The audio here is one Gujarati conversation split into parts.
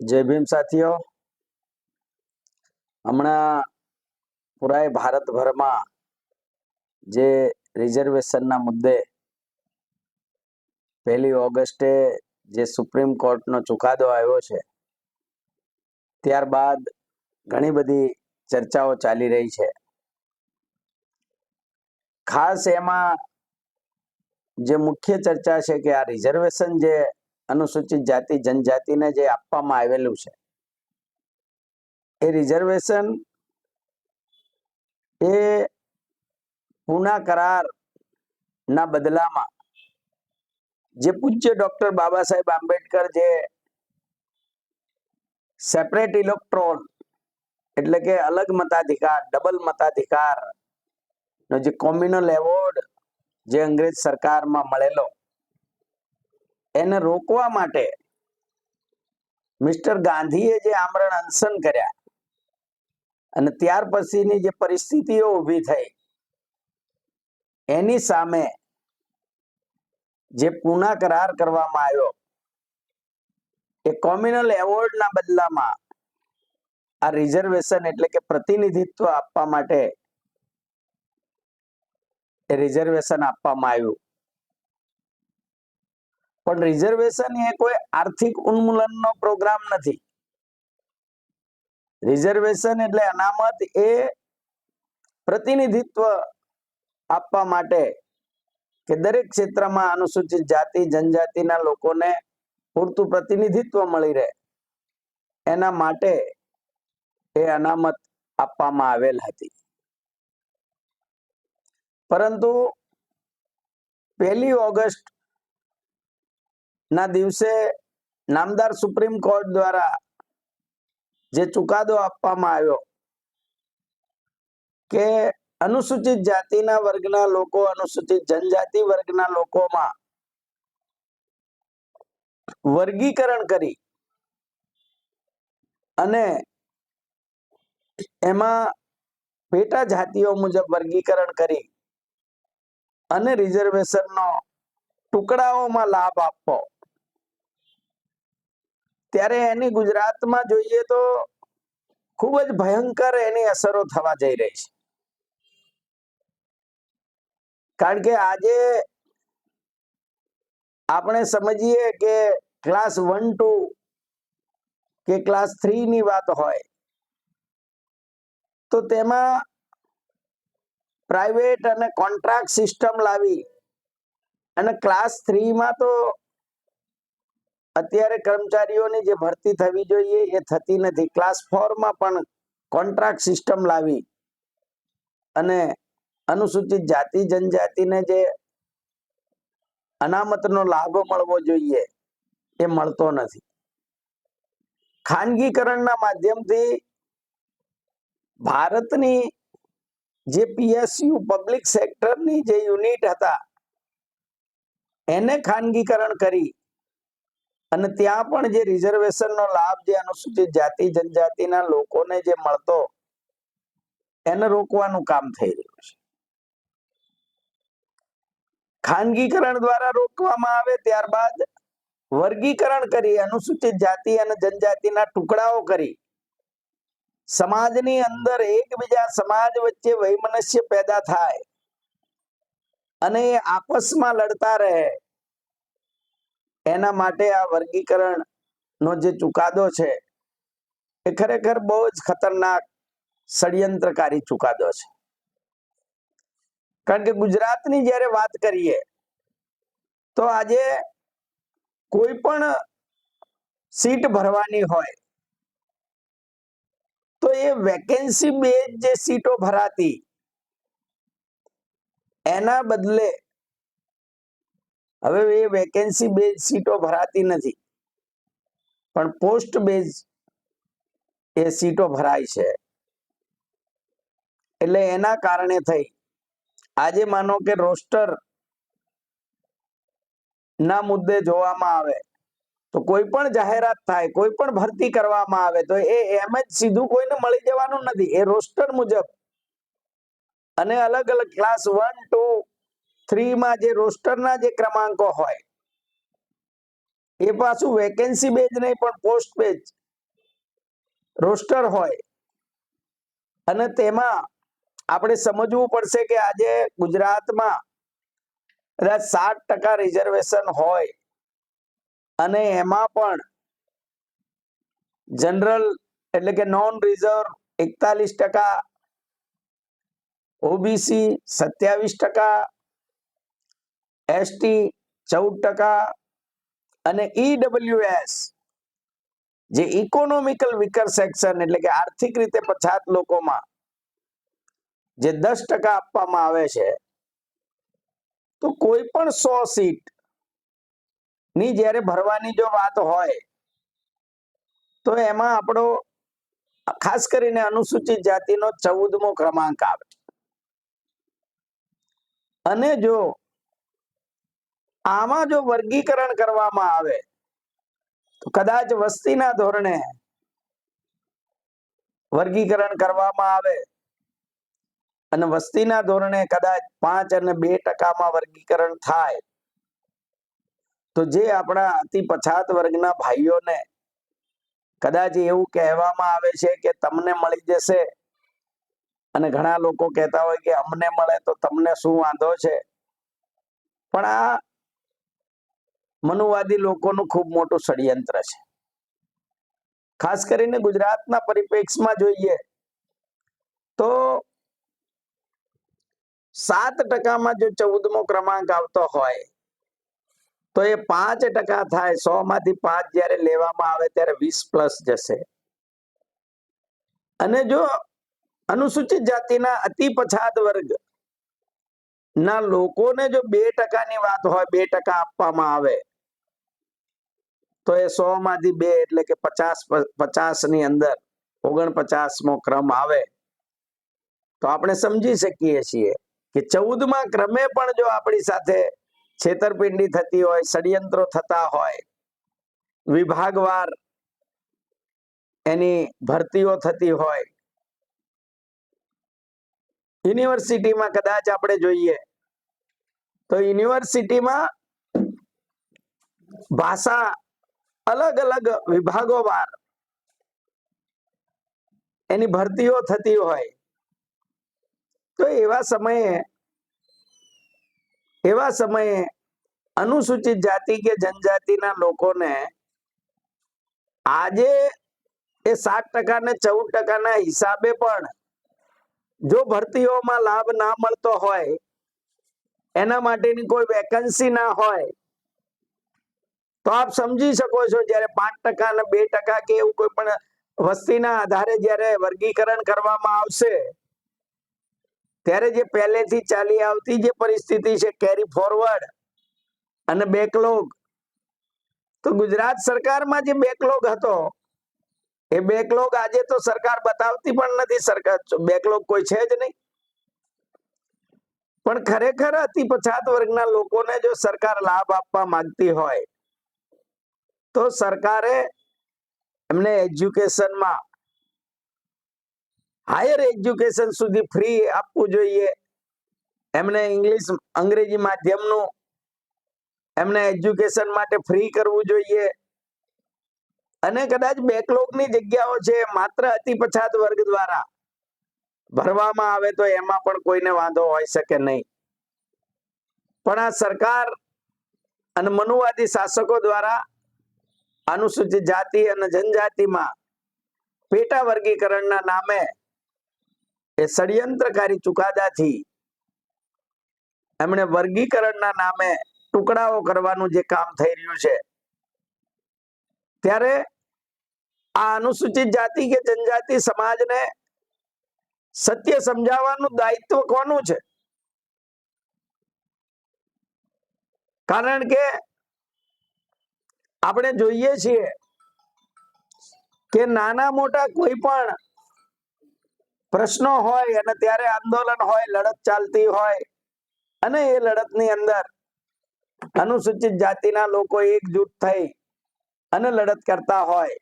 જય ભીમ સાથીઓ. હમણાં પુરાય ભારતભરમાં જે રિઝર્વેશનના મુદ્દે પહેલી ઓગસ્ટે જે સુપ્રીમ કોર્ટનો ચુકાદો આવ્યો છે, ત્યારબાદ ઘણી બધી ચર્ચાઓ ચાલી રહી છે. ખાસ એમાં જે મુખ્ય ચર્ચા છે કે આ રિઝર્વેશન જે અનુસૂચિત જાતિ જનજાતિને જે આપવામાં આવેલું છે. એ રિઝર્વેશન એ પૂના કરાર ના બદલામાં જે પૂજ્ય ડોક્ટર બાબા સાહેબ આંબેડકર જે સેપરેટ ઇલેક્ટ્રોન એટલે કે અલગ મતાધિકાર ડબલ મતાધિકાર નો જે કોમ્યુનલ એવોર્ડ જે અંગ્રેજ સરકારમાં મળેલો એને રોકવા માટે મિસ્ટર ગાંધીએ જે આમરણ અનશન કર્યા અને ત્યાર પછીની જે પરિસ્થિતિઓ ઊભી થઈ, એની સામે જે પુના કરાર કરવામાં આવ્યો, એ કોમ્યુનલ એવોર્ડના બદલામાં આ રિઝર્વેશન એટલે કે પ્રતિનિધિત્વ આપવા માટે રિઝર્વેશન આપવામાં આવ્યું. પણ રિઝર્વેશન એ કોઈ આર્થિક ઉન્મૂલનનો પ્રોગ્રામ નથી. રિઝર્વેશન એટલે અનામત એ પ્રતિનિધિત્વ આપવા માટે કે દરેક ક્ષેત્રમાં અનુસૂચિત જાતિ, જનજાતિના લોકોને પૂરતું પ્રતિનિધિત્વ મળી રહે. એના માટે એ અનામત આપવામાં આવેલ હતી. પરંતુ પહેલી ઓગસ્ટ ના દિવસે નામદાર સુપ્રીમ કોર્ટ દ્વારા જે ચુકાદો આપવામાં આવ્યો કે અનુસૂચિત જાતિના વર્ગના લોકો, અનુસૂચિત જનજાતિ વર્ગના લોકોમાં વર્ગીકરણ કરી અને એમાં પેટા જાતિઓ મુજબ વર્ગીકરણ કરી અને રિઝર્વેશનનો ટુકડાઓમાં લાભ આપવો ત્યારે એની ગુજરાતમાં જોઈએ તો ખૂબ જ ભયંકર એની અસરો થવા જઈ રહી છે. કારણ કે આજે આપણે સમજીએ કે ક્લાસ વન ટુ કે ક્લાસ થ્રી ની વાત હોય, તો તેમાં પ્રાઇવેટ અને કોન્ટ્રાક્ટ સિસ્ટમ લાવી અને ક્લાસ થ્રીમાં તો અત્યારે કર્મચારીઓની જે ભરતી થવી જોઈએ એ થતી નથી. ક્લાસ ફોરમાં પણ કોન્ટ્રાક્ટ સિસ્ટમ લાવી અને અનુસૂચિત જાતિ, જનજાતિને જે અનામતનો લાભ મળવો જોઈએ એ મળતો નથી. ખાનગીકરણના માધ્યમથી ભારતની જે પીએસયુ પબ્લિક સેક્ટરની જે યુનિટ હતા, એને ખાનગીકરણ કરી અને ત્યાં પણ જે રિઝર્વેશનનો લાભ જે અનુસૂચિત જાતિ, જનજાતિના લોકોને જે મળતો, એને રોકવાનું કામ થઈ રહ્યું છે. ખાનગીકરણ દ્વારા રોકવામાં આવે ત્યારબાદ વર્ગીકરણ કરી, અનુસૂચિત જાતિ અને જનજાતિના ટુકડાઓ કરી. સમાજની અંદર એકબીજા સમાજ વચ્ચે વૈમનસ્ય પેદા થાય અને એ આપસમાં લડતા રહે. એના માટે આ વર્ગીકરણ નો જે ચુકાદો છે, એ ખરેખર બહુ જ ખતરનાક ષડયંત્રકારી ચુકાદો છે. કારણ કે ગુજરાતની જ્યારે વાત કરીએ, તો આજે કોઈ પણ સીટ ભરવાની હોય, તો એ વેકેન્સી બે જે સીટો ભરાતી, એના બદલે હવે એ વેકેન્સી બેઝ સીટો ભરાતી નથી. પણ પોસ્ટ બેઝ એ સીટો ભરાય છે. એટલે એના કારણે થઈ. આજે માનો કે રોસ્ટર ના મુદ્દે જોવામાં આવે, તો કોઈ પણ જાહેરાત થાય, કોઈ પણ ભરતી કરવામાં આવે, તો એ એમ જ સીધું કોઈને મળી જવાનું નથી. એ રોસ્ટર મુજબ. અને અલગ અલગ ક્લાસ વન ટુ થ્રી માં જે રોસ્ટરના જે ક્રમાંકો હોય, એ પાછું વેકેન્સી બેજ નહીં, પણ પોસ્ટ બેજ રોસ્ટર હોય. અને તેમાં આપણે સમજવું પડશે કે આજે ગુજરાતમાં કદાચ સાત ટકા રિઝર્વેશન હોય, અને એમાં પણ જનરલ એટલે કે નોન રિઝર્વ એકતાલીસ ટકા ઓબીસી સત્યાવીસ ટકા એસટી ચૌદ ટકા અને ઈડબ્લ્યુએસ જે ઇકોનોમિકલ વિકર સેક્શન એટલે કે આર્થિક રીતે પછાત લોકોમાં જે દસ ટકા આપવામાં આવે છે, તો કોઈ પણ સો સીટની જ્યારે ભરવાની જો વાત હોય, તો એમાં આપણો ખાસ કરીને અનુસૂચિત જાતિનો ચૌદમો ક્રમાંક આવે. અને જો આમાં જો વર્ગીકરણ કરવામાં આવે, તો કદાચ વસ્તીના ધોરણે વર્ગીકરણ કરવામાં આવે અને વસ્તીના ધોરણે કદાચ પાંચ અને બે ટકામાં વર્ગીકરણ થાય, તો જે આપણા અતિ પછાત વર્ગના ભાઈઓને કદાચ એવું કહેવામાં આવે છે કે તમને મળી જશે અને ઘણા લોકો કહેતા હોય કે અમને મળે તો તમને શું વાંધો છે? પણ આ મનુવાદી લોકોનું ખૂબ મોટું ષડયંત્ર છે. ખાસ કરીને ગુજરાતના પરિપ્રેક્ષમાં જોઈએ તો સાત ટકામાં જો ચૌદમો ક્રમાંક આવતો હોય તો એ પાંચ ટકા થાય. સો માંથી પાંચ જ્યારે લેવામાં આવે ત્યારે વીસ પ્લસ જશે. અને જો અનુસૂચિત જાતિના અતિ પછાત વર્ગ ના લોકોને જો બે ટકાની વાત હોય, બે ટકા આપવામાં આવે તો એ સો માંથી બે એટલે કે પચાસ પચાસની અંદર ઓગણપચાસમો ક્રમ આવે. તો આપણે સમજી શકીએ છીએ કે ચૌદમા ક્રમે પણ જો આપણી સાથે છેતરપિંડી થતી હોય, ષડયંત્રો થતા હોય, વિભાગવાર એની ભરતીઓ થતી હોય, યુનિવર્સિટીમાં કદાચ આપણે જોઈએ, તો યુનિવર્સિટીમાં ભાષા અલગ અલગ વિભાગો વાર એની ભરતીઓ થતી હોય. તો એવા સમયે એવા સમયે અનુસૂચિત જાતિ કે જનજાતિના લોકોને આજે એ સાત ટકા ને ચૌદ ટકાના હિસાબે પણ જો ભરતીઓમાં લાભ ના મળતો હોય, એના માટેની કોઈ વેકન્સી ના હોય તો આપ સમજી શકો છો, જ્યારે પાંચ ટકા અને બે ટકા કે એવું કોઈ પણ વસ્તીના આધારે જ્યારે વર્ગીકરણ કરવામાં આવશે, ત્યારે જે પહેલેથી ચાલી આવતી જે પરિસ્થિતિ છે કેરી ફોરવર્ડ અને બેકલોગ તો ગુજરાત સરકારમાં જે બેકલોગ હતો, એ બેકલોગ આજે તો સરકાર બતાવતી પણ નથી સરકાર બેકલોગ કોઈ છે જ નહીં. પણ ખરેખર અતિ પછાત વર્ગના લોકોને જો સરકાર લાભ આપવા માંગતી હોય તો સરકારે એમને એજ્યુકેશનમાં હાયર એજ્યુકેશન સુધી ફ્રી આપવું જોઈએ. એમને ઇંગ્લિશ, અંગ્રેજી માધ્યમનું એમને એજ્યુકેશન માટે ફ્રી કરવું જોઈએ. અને કદાચ બેકલોગની જગ્યાઓ છે, માત્ર અતિ પછાત વર્ગ દ્વારા ભરવામાં આવે તો એમાં પણ કોઈને વાંધો હોઈ શકે નહીં. પણ આ સરકાર અને મનુવાદી શાસકો દ્વારા અનુસૂચિત જાતિ અને જનજાતિમાં પેટા વર્ગીકરણના નામે એ ષડયંત્રકારી ચુકાદાથી એમણે વર્ગીકરણના નામે ટુકડાઓ કરવાનું જે કામ થઈ રહ્યું છે. ત્યારે આ અનુસૂચિત જાતિ કે જનજાતિ સમાજને સત્ય સમજાવવાનું દાયિત્વ કોનું છે? કારણ કે આપણે જોઈએ છીએ કે નાના મોટા કોઈ પણ પ્રશ્નો હોય અને ત્યારે આંદોલન હોય, લડત ચાલતી હોય અને એ લડતની અંદર અનુસૂચિત જાતિના લોકો એકજૂટ થઈ અને લડત કરતા હોય,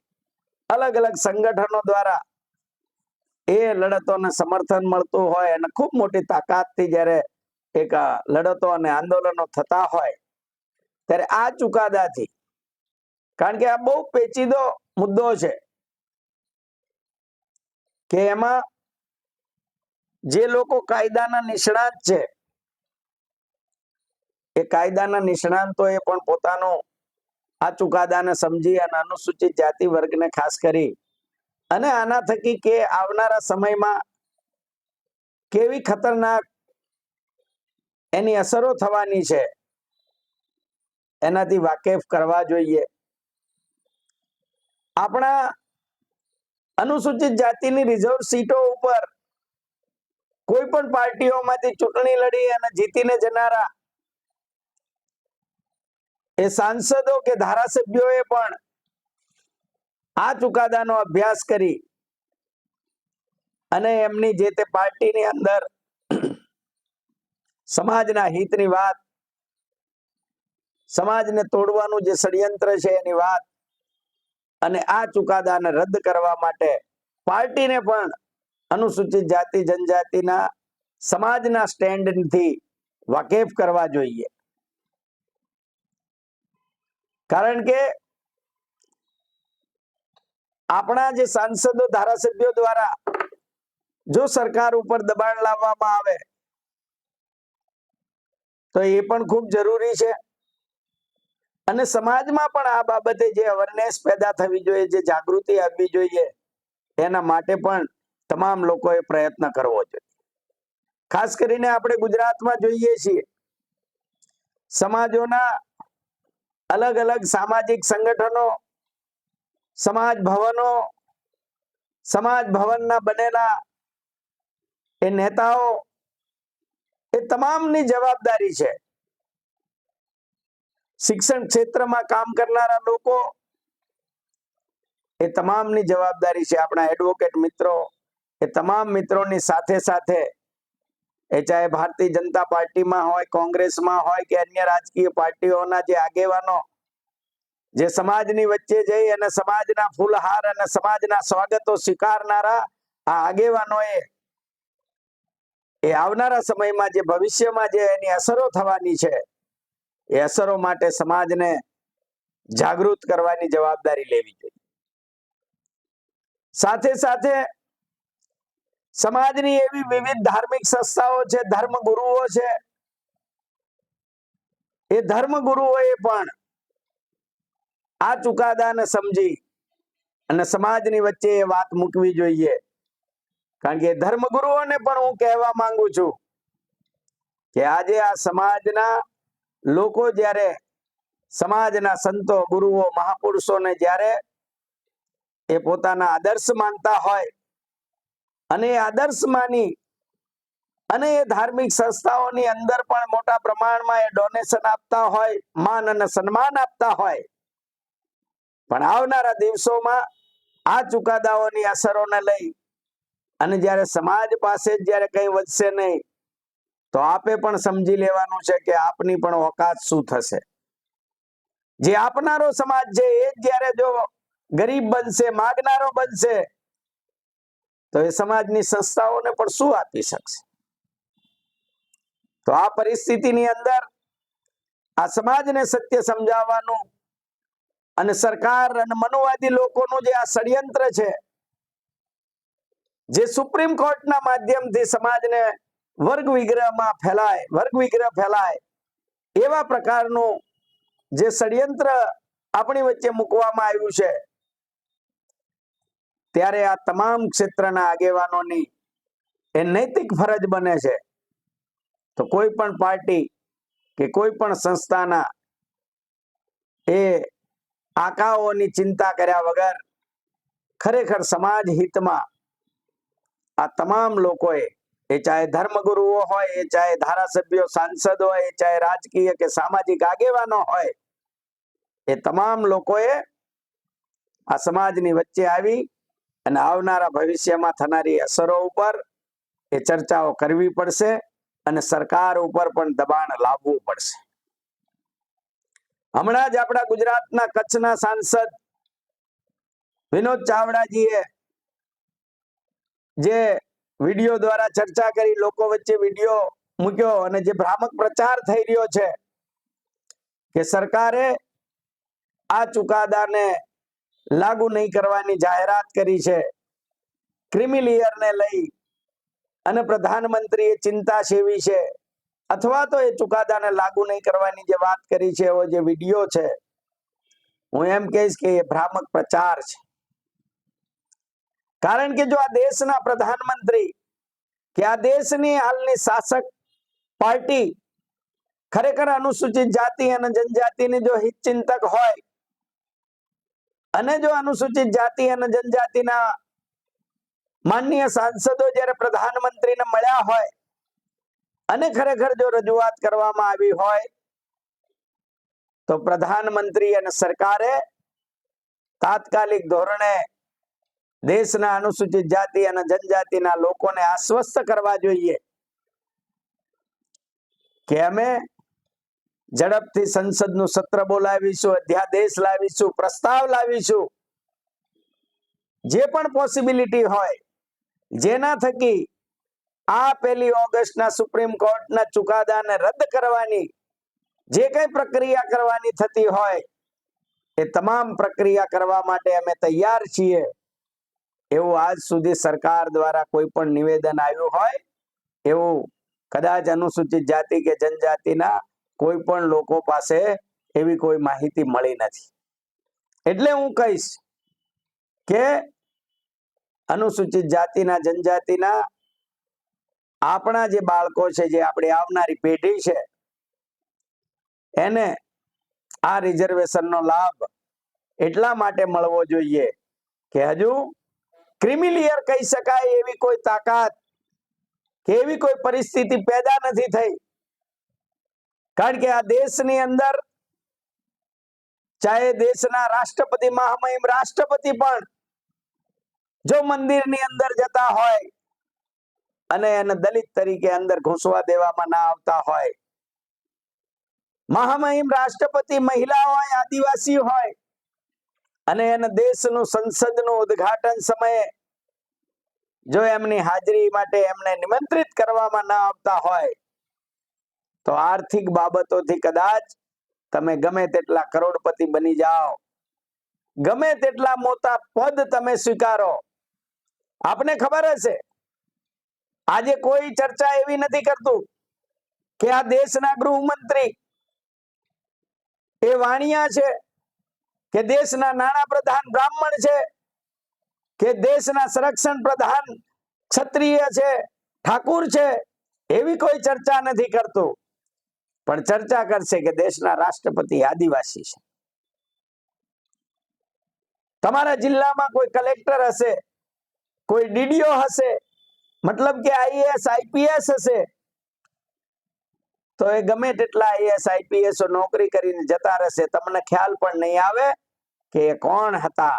અલગ અલગ સંગઠનો દ્વારા એ લડતોને સમર્થન મળતું હોય અને ખૂબ મોટી તાકાતથી જ્યારે એક લડતો અને આંદોલનો થતા હોય, ત્યારે આ ચુકાદાથી કારણ કે આ બહુ પેચીદો મુદ્દો છે કે એમાં જે લોકો કાયદાના નિષ્ણાંત છે, એ કાયદાના નિષ્ણાંતોએ પણ પોતાનો આ ચુકાદાને સમજી અને અનુસૂચિત જાતિ વર્ગને ખાસ કરી અને આના થકી કે આવનારા સમયમાં કેવી ખતરનાક એની અસરો થવાની છે, એનાથી વાકેફ કરવા જોઈએ. આપણા અનુસૂચિત જાતિની રિઝર્વ સીટો ઉપર કોઈ પણ પાર્ટીઓમાંથી ચૂંટણી લડી અને જીતીને જનારા એ સાંસદો કે ધારાસભ્યોએ પણ આ ચુકાદાનો અભ્યાસ કરી અને એમની જે તે પાર્ટીની અંદર સમાજના હિતની વાત, સમાજને તોડવાનું જે ષડયંત્ર છે એની વાત અને આ ચુકાદાને રદ કરવા માટે પાર્ટીને પણ અનુસૂચિત જાતિ, જનજાતિના સમાજના સ્ટેન્ડથી વાકેફ કરવા જોઈએ. કારણ કે આપણા જે સાંસદો, ધારાસભ્યો દ્વારા જો સરકાર ઉપર દબાણ લાવવામાં આવે, તો એ પણ ખૂબ જરૂરી છે. અને સમાજમાં પણ આ બાબતે જે અવેરનેસ પેદા થવી જોઈએ, જે જાગૃતિ આવવી જોઈએ, એના માટે પણ તમામ લોકોએ પ્રયત્ન કરવો જોઈએ. ખાસ કરીને આપણે ગુજરાતમાં જોઈએ છીએ, સમાજોના અલગ અલગ સામાજિક સંગઠનો, સમાજ ભવનો, સમાજ ભવનના બનેલા એ નેતાઓ, એ તમામની જવાબદારી છે. શિક્ષણ ક્ષેત્રમાં કામ કરનારા લોકો એ તમામની જવાબદારી છે. આપણા એડવોકેટ મિત્રો એ તમામ મિત્રોની સાથે સાથે એ ચાહે ભારતીય જનતા પાર્ટીમાં હોય, કોંગ્રેસમાં હોય કે અન્ય રાજકીય પાર્ટીઓના જે આગેવાનો જે સમાજની વચ્ચે જઈ અને સમાજના ફૂલહાર અને સમાજના સ્વાગતો સ્વીકારનારા આ આગેવાનોએ એ આવનારા સમયમાં જે ભવિષ્યમાં જે એની અસરો થવાની છે એ અસરો માટે સમાજને જાગૃત કરવાની જવાબદારી લેવી જોઈએ. સાથે સાથે સમાજની એવી વિવિધ ધાર્મિક સંસ્થાઓ છે ધર્મ છે. એ ધર્મ પણ આ ચુકાદાને સમજી અને સમાજની વચ્ચે એ વાત મૂકવી જોઈએ. કારણ કે ધર્મગુરુઓને પણ હું કહેવા માંગુ છું કે આજે આ સમાજના લોકો જ્યારે સમાજના સંતો, ગુરુઓ, મહાપુરુષોને જ્યારે એ પોતાના આદર્શ માનતા હોય અને એ આદર્શ માની અને એ ધાર્મિક સંસ્થાઓની અંદર પણ મોટા પ્રમાણમાં એ ડોનેશન આપતા હોય, માન અને સન્માન આપતા હોય, પણ આવનારા દિવસોમાં આ ચુકાદાઓની અસરોને લઈ અને જ્યારે સમાજ પાસે જ્યારે કઈ વધશે નહીં તો આપે પણ સમજી લેવાનું છે કે આપની પણ ઓકાત શું થશે. જે આપનારો સમાજ છે, એ જ્યારે જો ગરીબ બનશે, માગનારો બનશે, તો એ સમાજની સંસ્થાઓને પણ શું આપી શકશે? તો આ પરિસ્થિતિની અંદર આ સમાજને સત્ય સમજાવવાનું અને સરકાર અને મનુવાદી લોકોનું જે આ ષડયંત્ર છે, જે સુપ્રીમ કોર્ટના માધ્યમથી સમાજને વર્ગ વિગ્રહમાં ફેલાય વર્ગ વિગ્રહ ફેલાય. એવા પ્રકારનું જે ષડયંત્ર આપણી વચ્ચે મૂકવામાં આવ્યું છે, ત્યારે આ તમામ ક્ષેત્રના આગેવાનોની એ નૈતિક ફરજ બને છે. તો કોઈ પણ પાર્ટી કે કોઈ પણ સંસ્થાના એ આકાઓની ચિંતા કર્યા વગર ખરેખર સમાજ હિતમાં આ તમામ લોકોએ એ ચાહે ધર્મગુરુઓ હોય, એ ચાહે ધારાસભ્યો, સાંસદ હોય, એ ચાહે રાજકીય કે સામાજિક આગેવાનો હોય, એ તમામ લોકોએ આ સમાજની વચ્ચે આવી અને આવનારા ભવિષ્યમાં થનારી અસરો ઉપર એ ચર્ચાઓ કરવી પડશે અને સરકાર ઉપર પણ દબાણ લાવવું પડશે. હમણાં જ આપણા ગુજરાતના કચ્છના સાંસદ વિનોદ ચાવડાજીએ જે વીડિયો દ્વારા ચર્ચા કરી, લોકો વચ્ચે વીડિયો મૂક્યો અને જે ભ્રામક પ્રચાર થઈ રહ્યો છે કે સરકારે આ ચુકાદાને લાગુ નહીં કરવાની જાહેરાત કરી છે ક્રિમિલિયરને લઈ અને પ્રધાનમંત્રીએ ચિંતા સેવી છે અથવા તો એ ચુકાદાને લાગુ નહીં કરવાની જે વાત કરી છે એવો જે વીડિયો છે, હું એમ કહીશ કે એ ભ્રામક પ્રચાર છે. કારણ કે જો આ દેશના પ્રધાનમંત્રી કે આ દેશની હાલની શાસક પાર્ટી ખરેખર અનુસૂચિત જાતિ અને જનજાતિની જો હિતચિંતક હોય અને જો અનુસૂચિત જાતિ અને જનજાતિના માનનીય સાંસદો જ્યારે પ્રધાનમંત્રીને મળ્યા હોય અને ખરેખર જો રજૂઆત કરવામાં આવી હોય તો પ્રધાનમંત્રી અને સરકારે તાત્કાલિક ધોરણે દેશના અનુસૂચિત જાતિ અને જનજાતિના લોકોને આશ્વસ્ત કરવા જોઈએ. કે અમે ઝડપથી સંસદનું સત્ર બોલાવીશું, અધ્યાદેશ લાવીશું, પ્રસ્તાવ લાવીશું. જે પણ પોસિબિલિટી હોય, જેના થકી આ પેલી ઓગસ્ટના સુપ્રીમ કોર્ટના ચુકાદાને રદ કરવાની, જે કઈ પ્રક્રિયા કરવાની થતી હોય, એ તમામ પ્રક્રિયા કરવા માટે અમે તૈયાર છીએ. એવું આજ સુધી સરકાર દ્વારા કોઈ પણ નિવેદન આવ્યું હોય, એવું કદાચ અનુસૂચિત જાતિ કે જનજાતિના કોઈ પણ લોકો પાસે એવી કોઈ માહિતી મળી નથી. એટલે હું કહીશ કે અનુસૂચિત જાતિના, જનજાતિના આપણા જે બાળકો છે, જે આપણી આવનારી પેઢી છે, એને આ રિઝર્વેશનનો લાભ એટલા માટે મળવો જોઈએ કે હજુ ક્રિમિલિયર કહી શકાય એવી કોઈ તાકાત કે એવી કોઈ પરિસ્થિતિ પેદા નથી થઈ. કારણ કે આ દેશની અંદર ચાહે દેશના રાષ્ટ્રપતિ મહામહિમ રાષ્ટ્રપતિ પણ જો મંદિરની અંદર જતા હોય અને એને દલિત તરીકે અંદર ઘૂસવા દેવામાં ના આવતા હોય. મહામહિમ રાષ્ટ્રપતિ મહિલા હોય, આદિવાસી હોય અને એના દેશનું સંસદનું ઉદ્ઘાટન સમયે જો એમની હાજરી માટે એમને નિમંત્રિત કરવામાં ના આવતા હોય, તો આર્થિક બાબતોથી કદાચ તમે ગમે તેટલા કરોડપતિ બની જાઓ. ગમે તેટલા મોટા પદ તમે સ્વીકારો. આપને ખબર હશે, આજે કોઈ ચર્ચા એવી નથી કરતું કે આ દેશના ગૃહમંત્રી એ વાણિયા છે કે દેશના નાણા પ્રધાન બ્રાહ્મણ છે, કે દેશના સંરક્ષણ પ્રધાન ક્ષત્રિય છે, ઠાકુર છે, એવી કોઈ ચર્ચા નથી કરતું. પણ ચર્ચા કરશે કે દેશના રાષ્ટ્રપતિ આદિવાસી છે. તમારા જિલ્લામાં કોઈ કલેક્ટર હશે, કોઈ ડીડીઓ હશે, મતલબ કે આઈએએસ, આઈપીએસ હશે તો એ ગમે તેટલા આઈએસ આઈપીએસ નોકરી કરીને જતા રહેશે, તમને ખ્યાલ પણ નહીં આવે કે એ કોણ હતા.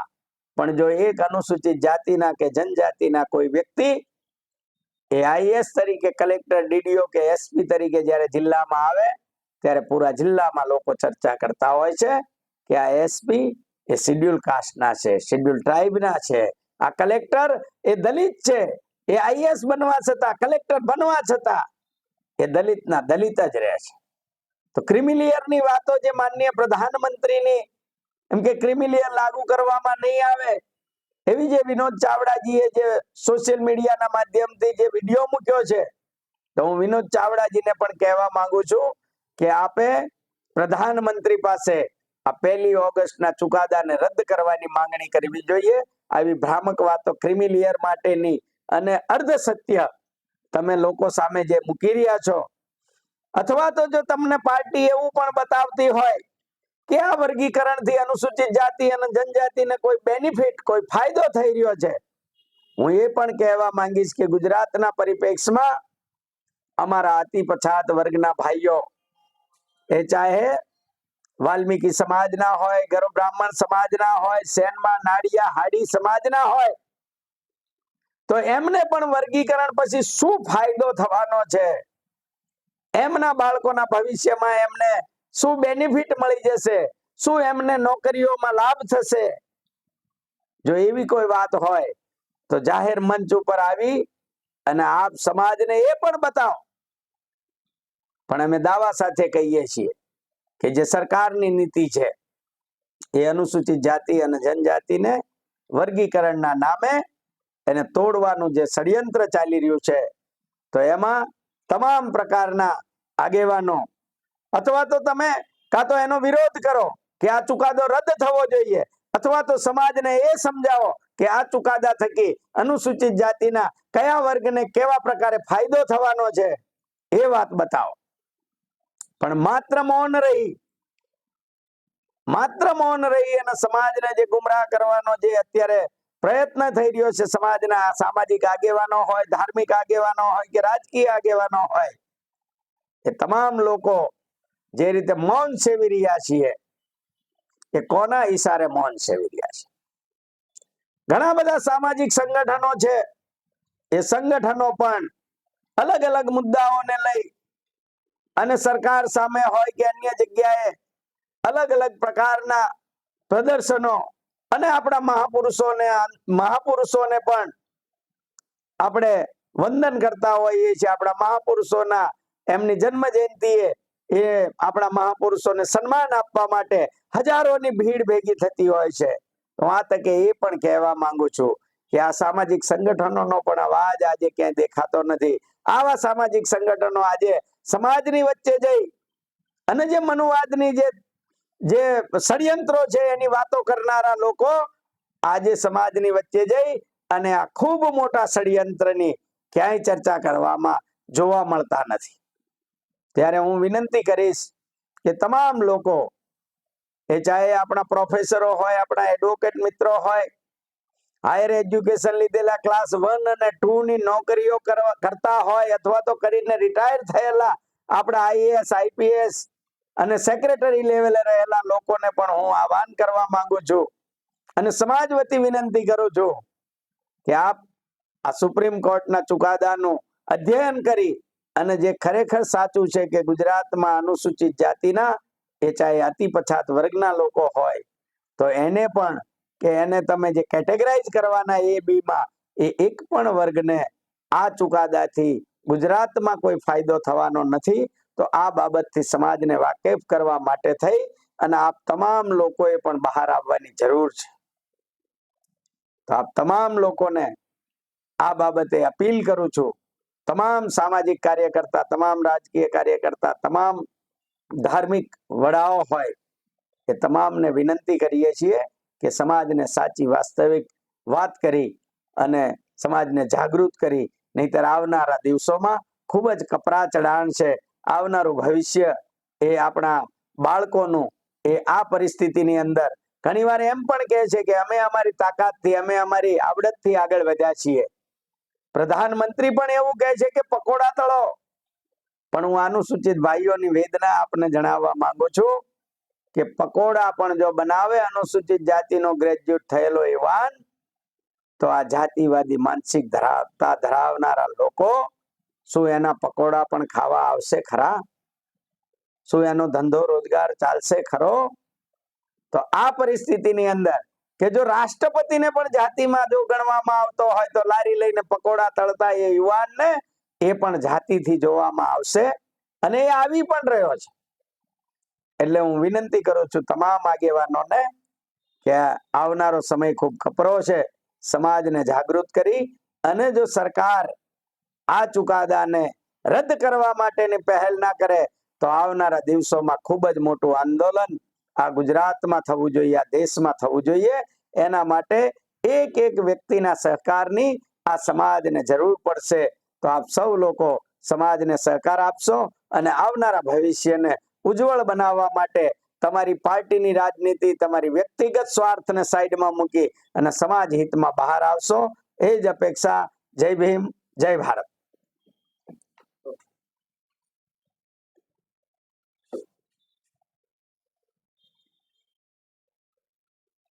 પણ જો એક અનુસૂચિત જાતિના કે જનજાતિના કોઈ વ્યક્તિ એ આઈએસ તરીકે કલેક્ટર ડીડીઓ કે એસપી તરીકે જ્યારે જિલ્લામાં આવે, ત્યારે પૂરા જિલ્લામાં લોકો ચર્ચા કરતા હોય છે કે આ એસપી એ શિડ્યુલ કાસ્ટના છે, શિડ્યુલ ટ્રાઇબના છે. આ કલેક્ટર એ દલિત છે. એ આઈએસ બનવા છતાં, કલેક્ટર બનવા છતાં એ દલિતના દલિત જ રહે છે. તો ક્રિમિલિયરની વાતો જે માનનીય પ્રધાનમંત્રીની, એમ કે ક્રિમિલિયર લાગુ કરવામાં નહીં આવે, એવી જે વિનોદ ચાવડાજીએ જે સોશિયલ મીડિયાના માધ્યમથી જે વીડિયો મૂક્યો છે, તો હું વિનોદ ચાવડાજીને પણ કહેવા માંગુ છું કે આપે પ્રધાનમંત્રી પાસે આ પહેલી ઓગસ્ટના ચુકાદાને રદ કરવાની માંગણી કરવી જોઈએ. આવી ભ્રામક વાતો ક્રિમિલિયર માટેની અને અર્ધ સત્ય તમે લોકો સામે જે મૂકી રહ્યા છો. અથવા તો જો તમને પાર્ટી એવું પણ બતાવતી હોય કે આ વર્ગીકરણથી અનુસૂચિત જાતિ અને જનજાતિને કોઈ બેનિફિટ કોઈ ફાયદો થઈ રહ્યો છે, હું એ પણ કહેવા માંગીશ કે ગુજરાતના પરિપ્રેક્ષમાં અમારા અતિ પછાત વર્ગના ભાઈઓ, એ ચાહે વાલ્મીકી સમાજના હોય ગરુ બ્રાહ્મણ સમાજના હોય, સેનમાં નાડિયા, હાડી સમાજના હોય તો એમને પણ વર્ગીકરણ પછી શું ફાયદો થવાનો છે? એમના બાળકોના ભવિષ્યમાં એમને શું બેનિફિટ મળી જશે? શું એમને નોકરીઓમાં લાભ થશે? જો એવી કોઈ વાત હોય, તો જાહેર મંચ ઉપર આવી અને આપ સમાજને એ પણ બતાવો. પણ અમે દાવા સાથે કહીએ છીએ કે જે સરકારની નીતિ છે, એ અનુસૂચિત જાતિ અને જનજાતિને વર્ગીકરણના નામે એને તોડવાનું જે ષડયંત્ર ચાલી રહ્યું છે, તો એમાં તમામ પ્રકારના આગેવાનો, અથવા તો તમે કાં તો એનો વિરોધ કરો કે આ ચુકાદો રદ થવો જોઈએ, અથવા તો સમાજને એ સમજાવો કે આ ચુકાદા થકી અનુસૂચિત જાતિના કયા વર્ગને કેવા પ્રકારે ફાયદો થવાનો છે, એ વાત બતાવો. પણ માત્ર મૌન રહી, માત્ર મૌન રહી અને સમાજને જે ગુમરાહ કરવાનો જે અત્યારે પ્રયત્ન થઈ રહ્યો છે સમાજના સામાજિક આગેવાનો હોય, ધાર્મિક આગેવાનો હોય કે રાજકીય આગેવાનો હોય, એ તમામ લોકો જે રીતે મૌન સેવી રહ્યા છીએ, એ કોના ઈશારે મૌન સેવી રહ્યા છે? ઘણા બધા સામાજિક સંગઠનો છે, એ સંગઠનો પણ અલગ અલગ મુદ્દાઓને લઈ અને સરકાર સામે હોય કે અન્ય જગ્યાએ અલગ અલગ પ્રકારના પ્રદર્શનો અને આપણા મહાપુરુષોને મહાપુરુષોને પણ આપણે વંદન કરતા હોઈએ છીએ. આપણા મહાપુરુષોના એમની જન્મ જયંતિએ એ આપણા મહાપુરુષોને સન્માન આપવા માટે હજારોની ભીડ ભેગી થતી હોય છે. હું આ તકે એ પણ કહેવા માંગુ છું કે આ સામાજિક સંગઠનોનો પણ અવાજ આજે ક્યાંય દેખાતો નથી. આવા સામાજિક સંગઠનો આજે સમાજની વચ્ચે જઈ અને જે મનુવાદની જે જે ષડયંત્રો છે એની વાતો કરનારા લોકો આજે સમાજની વચ્ચે જઈ અને આ ખૂબ મોટા ષડયંત્રની ક્યાંય ચર્ચા કરવામાં જોવા મળતા નથી. ત્યારે હું વિનંતી કરીશ કે તમામ લોકો, એ ચાહે આપણા પ્રોફેસરો હોય, આપણા એડવોકેટ મિત્રો હોય, હાયર એજ્યુકેશન લીધેલા ક્લાસ વન અને ટુ ની નોકરીઓ કરતા હોય અથવા તો કરીને રિટાયર થયેલા આપણા આઈએએસ, આઈપીએસ અને સેક્રેટરી લેવલે રહેલા લોકોને પણ હું આહવાન કરવા માંગુ છું અને સમાજ વતી વિનંતી કરું છું કે આપ આ સુપ્રીમ કોર્ટના ચુકાદાનું અધ્યયન કરી અને જે ખરેખર સાચું છે કે ગુજરાતમાં અનુસૂચિત જાતિના એ ચાહે અતિ પછાત વર્ગના લોકો હોય, તો એને પણ કે એને તમે જે કેટેગરાઇઝ કરવાના એ બીમાં એ એક પણ વર્ગને આ ચુકાદાથી ગુજરાતમાં કોઈ ફાયદો થવાનો નથી. તો આ બાબતથી સમાજને વાકેફ કરવા માટે થઈ અને આપ તમામ લોકોએ પણ બહાર આવવાની જરૂર છે. તો આપ તમામ લોકોને આ બાબતે અપીલ કરું છું. તમામ સામાજિક કાર્યકર્તા, તમામ રાજકીય કાર્યકર્તા, તમામ ધાર્મિક વડાઓ હોય એ તમામને વિનંતી કરીએ છીએ કે સમાજને સાચી વાસ્તવિક વાત કરી અને સમાજને જાગૃત કરી. નહીતર આવનારા દિવસોમાં ખૂબ જ કપરા ચઢાણ છે આવનારું ભવિષ્ય એ આપણા બાળકોનું એ આ પરિસ્થિતિની અંદર. ઘણીવાર એમ પણ કહે છે કે અમે અમારી તાકાતથી, અમે અમારી આવડતથી આગળ વધ્યા છીએ. પ્રધાનમંત્રી પણ એવું કહે છે કે પકોડા તળો. પણ હું અનુસૂચિત ભાઈઓની વેદના આપને જણાવવા માંગુ છું કે પકોડા પણ જો બનાવે, અનુસૂચિત જાતિનો ગ્રેજ્યુએટ થયેલો યુવાન તો આ જાતિવાદી માનસિક ધરાવતા, ધરાવનારા લોકો શું એના પકોડા પણ ખાવા આવશે ખરા? શું એનો ધંધો રોજગાર ચાલશે ખરો? તો આ પરિસ્થિતિની અંદર કે જો રાષ્ટ્રપતિને પણ જાતિમાં જો ગણવામાં આવતો હોય તો લારી લઈને પકોડા તળતા એ યુવાનને, એ પણ જાતિથી જોવામાં આવશે અને એ આવી પણ રહ્યો છે. એટલે હું વિનંતી કરું છું તમામ આગેવાનોને કે આવનારો સમય ખૂબ ખપરો છે, સમાજને જાગૃત કરી અને જો સરકાર આ ચુકાદાને રદ કરવા માટેની પહેલ ના કરે તો આવનારા દિવસોમાં ખૂબ જ મોટું આંદોલન આ ગુજરાતમાં થવું જોઈએ, આ દેશમાં થવું જોઈએ. એના માટે એક એક વ્યક્તિના સહકારની આ સમાજને જરૂર પડશે. તો આપ સૌ લોકો સમાજને સહકાર આપશો અને આવનારા ભવિષ્યને ઉજ્જવળ બનાવવા માટે તમારી પાર્ટીની રાજનીતિ, તમારી વ્યક્તિગત સ્વાર્થને સાઈડમાં મૂકી અને સમાજ હિતમાં બહાર આવશો. એ જ અપેક્ષા. જય ભીમ, જય ભારત.